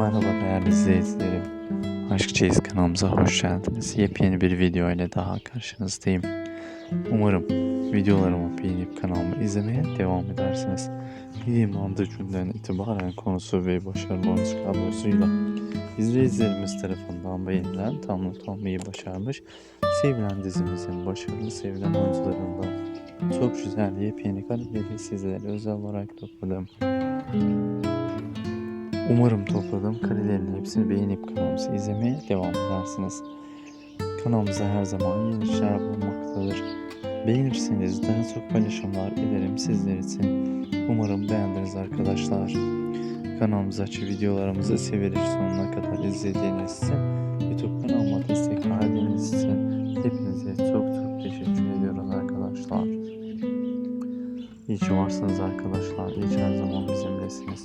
Merhaba değerli izleyicilerim. Aşk Çeyiz kanalımıza hoş geldiniz. Yepyeni bir video ile daha karşınızdayım. Umarım videolarımı beğenip kanalımı izlemeye devam edersiniz. Anda günden itibaren konusu ve başarılı oyuncu kadrosuyla izleyicilerimiz tarafından beğenilen tam not almayı başarmış. Sevilen dizimizin başarılı sevilen oyuncularından çok güzel yepyeni kareleri sizlere özel olarak topladım. Umarım topladığım karelerin hepsini beğenip kanalımızı izlemeye devam edersiniz. Kanalımızda her zaman yeni şeyler bulunmaktadır. Beğenirseniz daha çok paylaşımlar ederim sizler için. Umarım beğendiniz arkadaşlar. Kanalımıza açıp videolarımızı severek sonuna kadar izlediğiniz için YouTube kanalıma destek verdiğiniz için hepinize çok çok teşekkür ediyoruz arkadaşlar. İyi ki varsınız arkadaşlar. İyi ki her zaman bizimlesiniz.